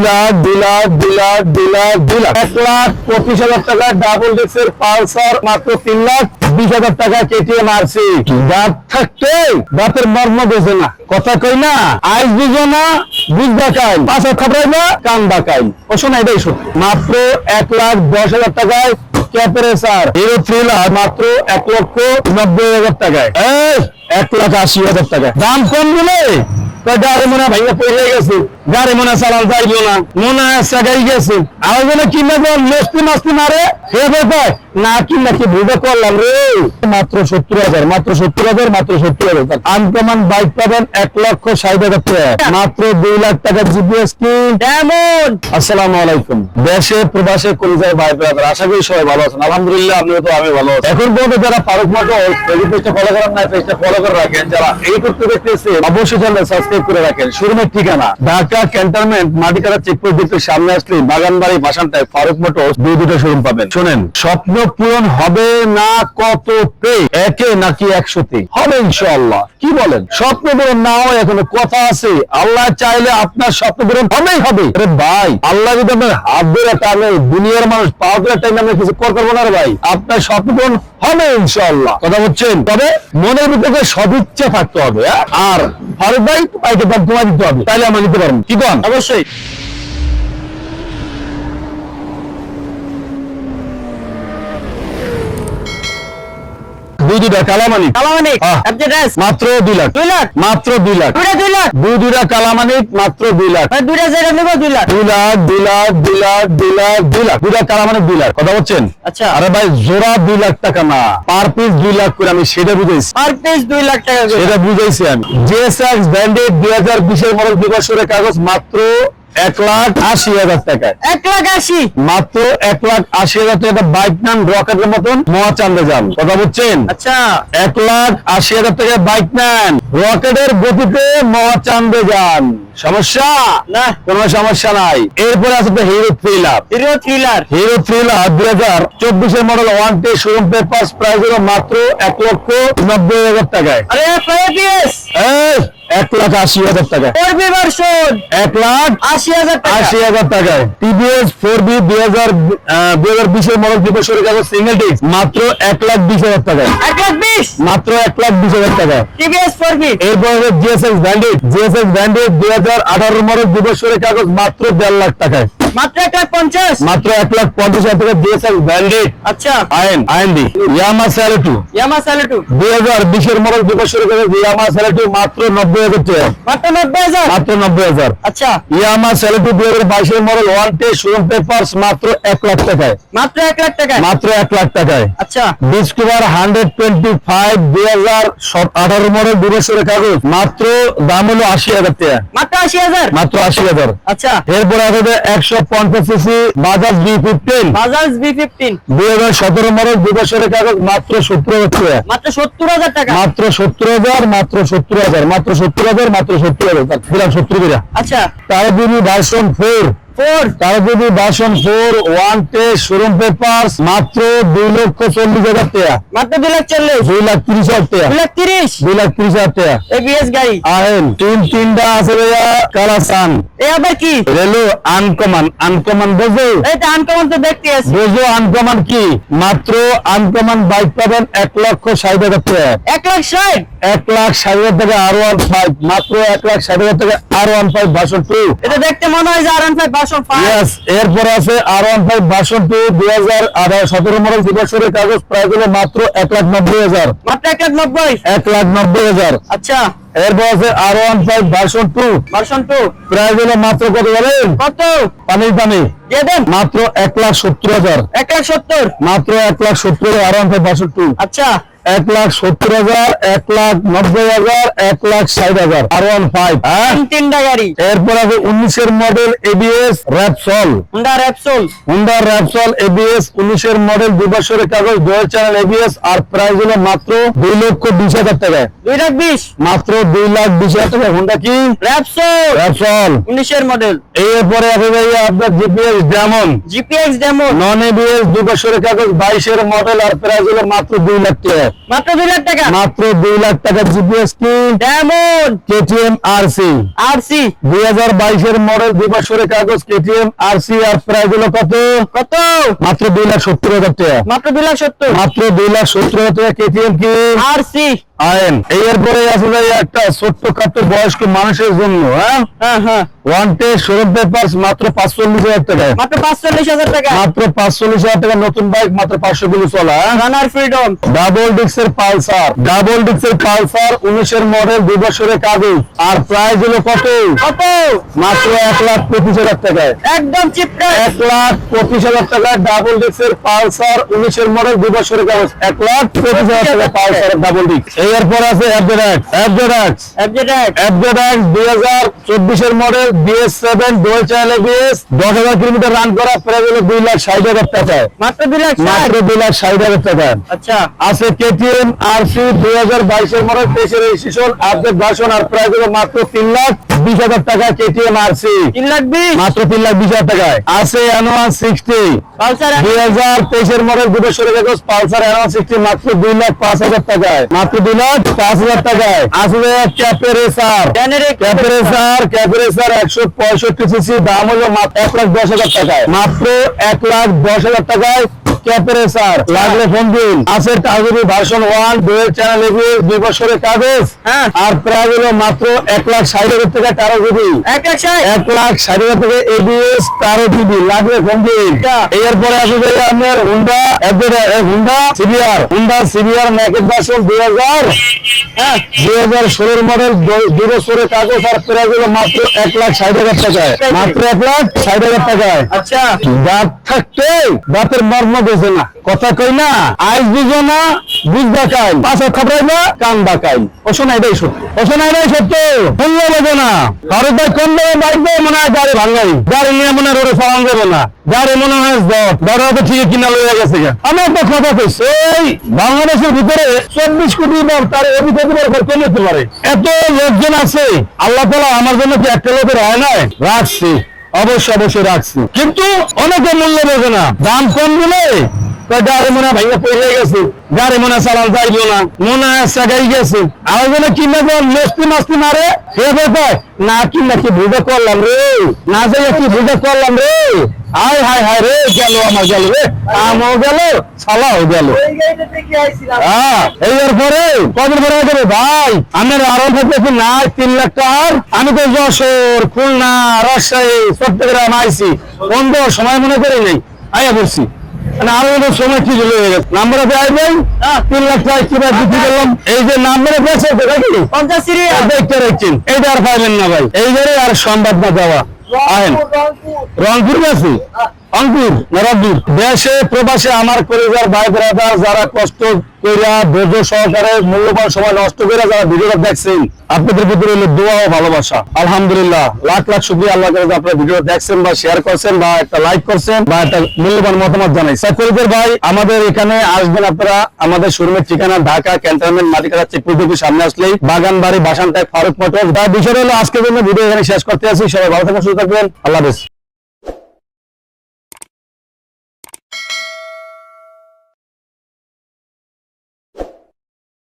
লাখ দুই লাখ দুই লাখ দুই লাখ দুই এক লাখ পঁচিশ হাজার ডাবল পালসার, মাত্র টাকা কেটিএম মাত্র এক লাখ দশ হাজার টাকায় ক্যাপারেসার। হিরো থ্রি লাখ মাত্র এক লক্ষ নব্বই হাজার টাকায়। এক লাখ আশি হাজার টাকা দাম কম দিলে গাড়ি মনে ভাইয়া পড়ে গেছে। গাড়ি মনে চালান যাইলো না। মনে হয় সাগাই গেছে। আমার জন্য কিনা গো মস্তি মাস্তি মারে? হে ব্যাপার না কিনা কি ভুলটা করলাম রে। মাত্র সত্তর হাজার মাত্র সত্তর হাজার মাত্র সত্তর হাজার। আনকমান বাইক পাবেন এক লক্ষ ষাট হাজার টাকা। মাত্র দুই লাখ টাকার জিপিএস কি আসসালামু আলাইকুম। দেশে প্রবাসে কোন জায়গায় ভাই ব্রাদার আশা করি সবাই ভালো আছেন। আলহামদুলিল্লাহ আপনিও তো আমি ভালো আছি। এখন পর্যন্ত যারা ফারুক পেজটা ফলো করেন না পেজটা ফলো করে রাখেন। যারা এই করতে দেখতেছে অবশ্যই চ্যানেল সাবস্ক্রাইব করে রাখেন। শোরুমের ঠিকানা ঢাকা ক্যান্টনমেন্ট মাটিকারা চেকপোস্ট দিতে সামনে আসলে বাগানবাড়ি বাসানটায় ফারুক মোটর দুই দুটো শোরুম পাবেন। শোনেন, স্বপ্ন পূরণ হবে না কততে? একে নাকি একশোতে? হবে ইনশাআল্লাহ। কি বলেন? স্বপ্ন পূরণ না হয় এখনও কথা আছে। আল্লাহ চাইলে আপনার স্বপ্ন পূরণ হবেই হবে। আরে ভাই, আল্লাহ যদি আপনার হাত ধরে টানে, দুনিয়ার মানুষ পাওয়া টাইম আমরা কিছু করব না রে ভাই। আপনার স্বপ্ন পূরণ হবে ইনশাল্লাহ কথা বলছেন? তবে মনের ভিতরে সদিচ্ছা থাকতে হবে হ্যাঁ? আর ফারুক ভাই দাম দিতে হবে তাহলে আমরা নিতে পারব। কি কন? অবশ্যই। দুই দুটা কালামানি কালামানিক মাত্র দুই লাখ। দুই লাখ। মাত্র দুই লাখ। দুইটা দুই লাখ। দুই দুটা কালামানিক মাত্র দুই লাখ। দুইটা যেটা নেব দুই লাখ। দুই লাখ দুই লাখ দুই লাখ দুই লাখ দুই লাখ। দুই লাখ দুই লাখ। কথা বলছেন? আচ্ছা। আরে ভাই জোড়া দুই লাখ টাকা না। পার পিস দুই লাখ করে আমি সেটা বুঝাইছি। পার পিস দুই লাখ টাকা সেটা বুঝাইছি আমি। জেএসএক্স ব্র্যান্ডেড দুই হাজার বিশের মডেল দুই বছরের কাগজ মাত্র এক লাখ আশি হাজার টাকায়। এক লাখ আশি। মাত্র এক লাখ আশি হাজার টাকা বাইক নেন রকেটের মতন মহা চান্দে যান। কথা বুঝছেন? আচ্ছা। এক লাখ আশি হাজার টাকা বাইক নেন রকেটের গতিতে মহা চান্দে যান। সমস্যা? না। কোন সমস্যা নাই। এরপরে আছে তো hero three love hero thriller hero three love দুই হাজার চব্বিশের মডেল ওয়ান টে শোরুম পেপার প্রাইস হলো মাত্র এক লক্ষ নব্বই হাজার টাকায়। আরে এক লাখ আশি হাজার টাকা। এক লাখ আশি হাজার আশি হাজার টাকায়। টিভিএস ফোর বি দুই হাজার দুই হাজার বিশের মডেল দিবসের কাগজ সিঙ্গেল ডিস্ক মাত্র এক লাখ বিশ হাজার টাকা এক লাখ বিশ? মাত্র এক লাখ বিশ হাজার টাকা টিভিএস ফোর বি এরপর জিএসএস ব্র্যান্ডেড জিএসএস ব্র্যান্ডেড দুই হাজার আঠারো মডেল দিবসের কাগজ মাত্র দেড় লাখ টাকায়। মাত্র এক লাখ পঞ্চাশ? মাত্র এক লাখ পঞ্চাশ হাজার টাকা জিএসএক্স ব্র্যান্ডেড আচ্ছা। আইন আইনডি ইয়ামা স্যালেটু। ইয়ামা স্যালুটু। দুই হাজার বিশের মডেল দিবসের কাগজ ইয়ামা স্যালেটু মাত্র নব্বই হাজার টাকা। মাত্র নব্বই হাজার? মাত্র নব্বই হাজার। আচ্ছা। ইয়ামা স্যালেটু দুই হাজার বাইশের মডেল ওয়ান টে শোরুম পেপার্স মাত্র এক লাখ টাকায়। মাত্র এক লাখ টাকা মাত্র এক লাখ টাকায়। আচ্ছা। ডিসকভার হান্ড্রেড টোয়েন্টি ফাইভ দুই হাজার আঠারো মডেল দিবসের কাগজ। মাত্র দাম হলো আশি হাজার টাকা। মাত্র আশি হাজার? মাত্র আশি হাজার। আচ্ছা। এরপরে আছে একশো পঞ্চাশ CC Bajaj B fifteen Bajaj B fifteen দুই হাজার সতেরো মডেল বছরের কাগজ মাত্র সত্তর হাজার টাকা মাত্র সত্তর হাজার টাকা? মাত্র সত্তর হাজার মাত্র সত্তর হাজার মাত্র সত্তর হাজার মাত্র সত্তর হাজার। সত্তর হাজার আচ্ছা। তার বাইশন ভার্সন ফোর ফোর। তার যদি ভার্সন ফোর ওয়ান টে শোরুম পেপার মাত্র দুই লক্ষ চল্লিশ হাজার টাকা। মাত্র দুই লাখ চল্লিশ। দুই লাখ তিরিশ হাজার টাকা। দুই লাখ তিরিশ। দুই লাখ তিরিশ হাজার টাকা। এবিএস গাড়ি। আহেন তিন তিনটা আছে ভাইয়া কালাসান। এ আবার কি? রেলো আনকমান আনকমান বোঝো? তো আনকমন তো দেখতে আছি। বোঝো আনকমান কি? মাত্র আনকমান বাইক পাবেন এক লক্ষ ষাট হাজার টাকা। এক লাখ ষাট? এক লাখ ষাট হাজার টাকা আর ওয়ান ফাইভ মাত্র এক লাখ ষাট হাজার টাকা R one five version two এটা দেখতে মনে হয় যে আর বাসন ফাইভ ইয়েস এরপর আছে R one five version two দুই হাজার সতেরো মডেল দিবসের কাগজ প্রায় হলো মাত্র এক লাখ নব্বই হাজার। মাত্র এক লাখ নব্বই? এক লাখ নব্বই হাজার। আচ্ছা। এরপর আছে R one five version two version two প্রায় হলো মাত্র কত বলেন? কত? পানি পানি। মাত্র এক লাখ সত্তর হাজার। এক লাখ সত্তর? মাত্র এক লাখ সত্তর R one five version two আচ্ছা। এক লাখ সত্তর হাজার এক লাখ নব্বই হাজার এক লাখ ষাট হাজার। আর ওয়ান ফাইভ হ্যাঁ? তিনটা গাড়ি। এরপর আছে উনিশের model ABS Repsol Honda Repsol Honda Repsol ABS উনিশের মডেল দু বছরের কাগজ দু চ্যানেল এবিএস আর প্রাইস হলো মাত্র দুই লক্ষ বিশ হাজার টাকায়। দুই লাখ বিশ। মাত্র দুই লাখ বিশ হাজার টাকা। হোন্ডা কি? র্যাপসোল র্যাপসল উনিশের মডেল এরপরে আছে ভাই আপনার জিপিএস যেমন জিপিএক্স ডেমো নন এবিএস দু বছরের কাগজ বাইশের মডেল আর প্রাইস হলো মাত্র দুই লাখ টাকা। মাত্র দুই লাখ টাকা। মাত্র দুই লাখ টাকা জিপিএস কি? Demon KTM R C R C দুই হাজার বাইশের মডেল দুই বছরের কাগজ KTM R C R price হলো কত? কত? মাত্র দুই লাখ সত্তর হাজার টাকা। মাত্র দুই লাখ সত্তর। মাত্র দুই লাখ সত্তর হাজার টাকা কেটিএম কি? আর সি আইন এরপরে আছে ভাই একটা ছোট্ট খাট্ট বয়স্ক মানুষের জন্য হ্যাঁ? হ্যাঁ হ্যাঁ। ওয়ান্টে শোরুম পেপার্স মাত্র পাঁচচল্লিশ হাজার টাকায় মাত্র পাঁচচল্লিশ হাজার টাকা। মাত্র পাঁচচল্লিশ হাজার টাকা নতুন বাইক মাত্র পাঁচশো কিলো চলা রানার ফ্রিডম ডাবল ডিক্সের পালসার ডাবল ডিক্সের পালসার উনিশের মডেল দুই বছরের কাগজ। আর প্রাইস হলো কত? কত? মাত্র এক লাখ পঁচিশ হাজার টাকায়। একদম চিপ এক লাখ পঁচিশ হাজার টাকায় ডাবল ডিক্সের পালসার উনিশের মডেল দুই বছরের কাগজ। এক লাখ পঁচিশ হাজার টাকা। পালসার ডাবল ডিক্স এরপর আছে অ্যাবজেডাক্স model BS seven dual channel হাজার কিলোমিটার রান করা প্রায় হলো দুই লাখ ষাট হাজার টাকায় মাত্র দুই লাখ ষাট? মাত্র দুই লাখ ষাট হাজার টাকায় আচ্ছা। আছে সি দুই হাজার বাইশের মডেল তেইশের রেজিস্ট্রেশন আপডেট ভার্সন আর প্রাইস হলো মাত্র তিন লাখ বিশ হাজার টাকা কেটিএম আর সি তিন লাখ বিশ? মাত্র তিন লাখ বিশ হাজার টাকায়। আছে অ্যানোয়ান সিক্সটি দুই হাজার তেইশের মডেল দুটো সরে পালসার অ্যানোয়ান সিক্সটি মাত্র দুই লাখ পাঁচ হাজার টাকায়। মাত্র লাখ পাঁচ হাজার টাকায়। আসবে ক্যাপারেসার। ক্যাপারেসার। ক্যাপারেসার ক্যাপেরেসার একশো পঁয়ষট্টি সিসি দাম হলো এক লাখ দশ হাজার টাকায়। মাত্র এক লাখ দশ হাজার টাকায় ক্যাপেরেসার লাগলে ফোন দিন। আছে টাগুরি ভার্সন ওয়ান ডুয়েল চ্যানেল এগুলো দুই বছরের কাগজ। হ্যাঁ। আর প্রায় হলো মাত্র এক লাখ ষাট হাজার টাকা জিবি এক লাখ ষাট? হাজার টাকা এবিএস জিবি লাগবে ফোন দিন। এরপরে আসবে আপনার Honda Honda CBR Honda CBR Mackett version দুই হাজার। হ্যাঁ। দুই হাজার ষোলোর মডেল দুই বছরের কাগজ আর প্রায় হলো মাত্র এক লাখ ষাট হাজার টাকায়। মাত্র এক লাখ ষাট হাজার টাকায়। আচ্ছা। দাঁত থাকতে দাঁতের মর্ম বোঝে না। কথা কই না আইস বুঝো না বুঝবা কাই পাশে কান বাকাই ও শোনা এটাই সত্য। ও শোনা এটাই সত্য। শুনলে বোঝো না। কারও ভাই কোন দেয় মনে হয় গাড়ি ভাঙাই। গাড়ি নিয়ে মনে হয় রোডে যাবে না। গাড়ি মনে হয় বড় হয়তো ঠিক কিনা লয়ে গেছে আমি একটা কথা কইছি এই বাংলাদেশের ভিতরে চব্বিশ কোটি বার তার বের করতে নিতে পারে? এত লোকজন আছে আল্লাহ তালা আমার জন্য কি একটা লোকের হয় নাই? রাখছি। অবশ্যই অবশ্যই রাখছি। কিন্তু অনেকে মূল্য বোঝে না। দাম কম দিলে গাড়ি মনে ভাইয়া পড়ে গেছে। গাড়ি মনে চালান যাইব না। মনে হয় সাগাই গেছে। আর জন্য কিনা যখন মস্তি মাস্তি মারে। সে কয়, না, কিনা কি ভুলটা করলাম রে। না যাই কি ভুলটা করলাম রে। হায় হায় হায় রে, গেল আমার গেল রে। আমও গেল সালাও গেল। হ্যাঁ এই পরে কদিন পরে দেবে ভাই? আমার আরও থাকতেছি না তিন লাখ টাকার। আমি তো যশোর, খুলনা, রাজশাহী, চট্টগ্রাম আইসি বন্ধ, সময় মনে করি নেই। আইয়া বলছি। মানে আরও ওদের সময় ঠিক হয়ে গেছে? নাম্বারে দেয় ভাই? তিন লাখ টাকা কি ভাই বিক্রি করলাম? এই যে নাম্বারে পেয়েছে দেখা কি পঞ্চাশ সিরিয়াল। দেখতে রাখছেন। এইটা আর পাইবেন না ভাই। এইবারে আর সম্ভব না দেওয়া। আহেন। রংপুর। গেছি দেশে, প্রবাসে আমার পরিবার, ভাই ব্রাদার যারা কষ্ট সহকারে মূল্যবান সময় নষ্ট যারা দেখছেন, আপনাদের দোয়া ও ভালোবাসা। আলহামদুলিল্লাহ, লাখ লাখ শুক্রিয়া আল্লাহ আপনার দেখছেন বা শেয়ার করছেন বা একটা লাইক করছেন বা একটা মূল্যবান মতামত জানাই। ভাই, আমাদের এখানে আসবেন আপনারা, আমাদের শোরুমের ঠিকানা ঢাকা ক্যান্টনমেন্ট মাটিকাটা চেকপুর সামনে আসলেই বাগান বাড়ি বাসানটায় ফারুক মোটর। বিষয় হলো আজকের জন্য ভিডিও এখানে শেষ করতে আছি সবাই ভালো থাকবেন, সুস্থ থাকবেন, আল্লাহ